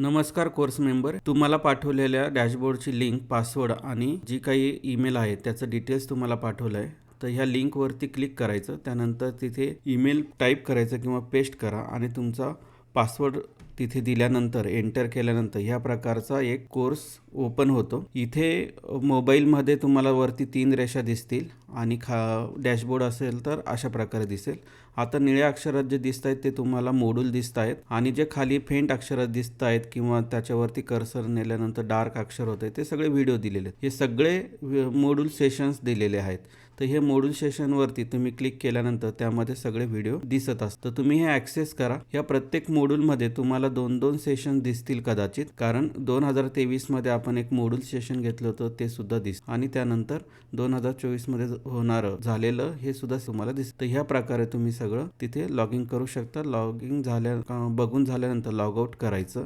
नमस्कार course member. तुम्हाला पाठवलेल्या डॅशबोर्डची लिंक पासवर्ड आणि जी काही ईमेल आहे त्याचं डिटेल्स तुम्हाला पाठवलं आहे तर ह्या लिंकवरती क्लिक करायचं त्यानंतर तिथे ईमेल टाईप करायचं किंवा पेस्ट करा आणि तुमचा पासवर्ड तिथे दिल्यानंतर एंटर केल्यानंतर ह्या प्रकारचा एक कोर्स ओपन होतो. इथे मोबाईलमध्ये तुम्हाला वरती तीन रेषा दिसतील. आणि खा डॅशबोर्ड असेल तर अशा प्रकारे दिसेल. आता निळ्या अक्षरात जे दिसत आहेत ते तुम्हाला मोडूल दिसत आहेत आणि जे खाली फेंट अक्षरात दिसत आहेत किंवा त्याच्यावरती कर्सर नेल्यानंतर डार्क अक्षर होते ते सगळे व्हिडिओ दिलेले आहेत. हे सगळे मोडूल सेशन्स दिलेले आहेत. तर हे मोडूल सेशनवरती तुम्ही क्लिक केल्यानंतर त्यामध्ये सगळे व्हिडिओ दिसत असतं तुम्ही हे ॲक्सेस करा. या प्रत्येक मोडूलमध्ये तुम्हाला दोन दोन सेशन दिसतील कदाचित कारण दोन हजार तेवीसमध्ये आपण एक मोडूल सेशन घेतलं होतं ते सुद्धा दिस आणि त्यानंतर दोन हजार चोवीसमध्ये होणारं झालेलं हे सुद्धा तुम्हाला दिसतं. ह्या प्रकारे तुम्ही सगळं तिथे लॉगिंग करू शकता. लॉगिंग झाल्या बघून झाल्यानंतर लॉग आउट करायचं.